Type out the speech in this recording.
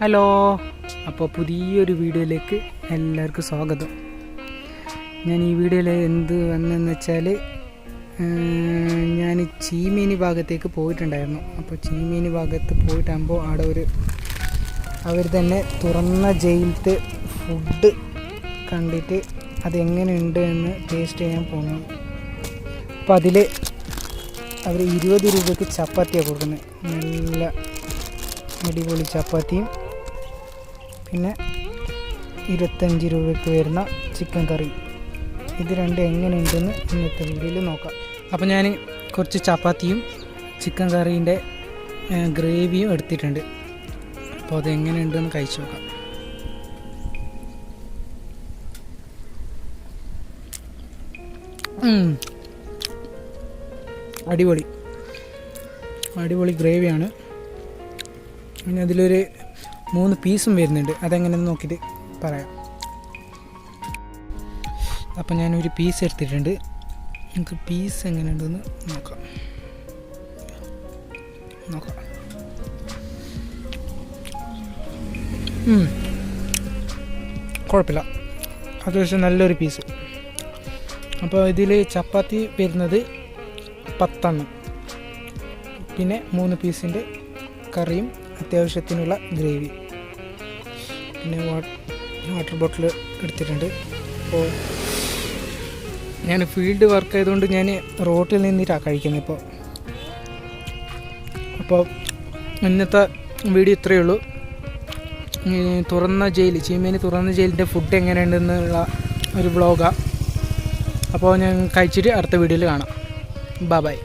Hello. അപ്പോൾ പുതിയൊരു വീഡിയോയിലേക്ക് എല്ലാവർക്കും സ്വാഗതം. ഞാൻ ഈ വീഡിയോയിൽ എന്ത് വന്നെന്ന് വെച്ചാൽ ഞാൻ ചീമേനി ഭാഗത്തേക്ക് പോയിട്ടുണ്ടായിരുന്നു. അപ്പോൾ ചീമേനി ഭാഗത്ത് പോയിട്ടാകുമ്പോൾ അവിടെ ഒരു അവർ തന്നെ തുറന്ന ജയിലത്തെ ഫുഡ് കണ്ടിട്ട് അതെങ്ങനെയുണ്ട് എന്ന് ടേസ്റ്റ് ചെയ്യാൻ പോകുന്നു അപ്പോൾ അതിൽ അവർ ഇരുപത് രൂപയ്ക്ക് ചപ്പാത്തിയാണ് കൊടുക്കുന്നത്. നല്ല അടിപൊളി ചപ്പാത്തിയും പിന്നെ ഇരുപത്തഞ്ച് രൂപയ്ക്ക് വരുന്ന ചിക്കൻ കറി. ഇത് രണ്ടും എങ്ങനെയുണ്ടെന്ന് ഇന്നത്തെ വീഡിയോയിൽ നോക്കാം. അപ്പോൾ ഞാൻ കുറച്ച് ചപ്പാത്തിയും ചിക്കൻ കറീന്റെ ഗ്രേവിയും എടുത്തിട്ടുണ്ട്. അപ്പോൾ അതെങ്ങനെയുണ്ടെന്ന് കഴിച്ചു നോക്കാം. അടിപൊളി. അടിപൊളി ഗ്രേവിയാണ്. പിന്നെ അതിലൊരു മൂന്ന് പീസും വരുന്നുണ്ട്. അതെങ്ങനെയെന്ന് നോക്കിയിട്ട് പറയാം. അപ്പം ഞാനൊരു പീസ് എടുത്തിട്ടുണ്ട്. നമുക്ക് പീസ് എങ്ങനെയുണ്ടെന്ന് നോക്കാം. നോക്കാം. കുഴപ്പമില്ല. അത്യാവശ്യം നല്ലൊരു പീസ്. അപ്പോൾ ഇതിൽ ചപ്പാത്തി വരുന്നത് പത്തെണ്ണം. പിന്നെ മൂന്ന് പീസിന്റെ കറിയും അത്യാവശ്യത്തിനുള്ള ഗ്രേവി പിന്നെ വാട്ടർ ബോട്ടിൽ എടുത്തിട്ടുണ്ട്. അപ്പോൾ ഞാൻ ഫീൽഡ് വർക്ക് ആയതുകൊണ്ട് ഞാൻ റോട്ടിൽ നിന്നിട്ടാണ് കഴിക്കുന്നത് ഇപ്പോൾ അപ്പോൾ ഇന്നത്തെ വീഡിയോ ഇത്രയേ ഉള്ളൂ. തുറന്ന ജയിൽ ചീമേനി തുറന്ന ജയിലിന്റെ ഫുഡ് എങ്ങനെയുണ്ടെന്നുള്ള ഒരു വ്ളോഗാണ് അപ്പോൾ ഞാൻ കഴിച്ചിട്ട് അടുത്ത വീഡിയോയിൽ കാണാം. Bye bye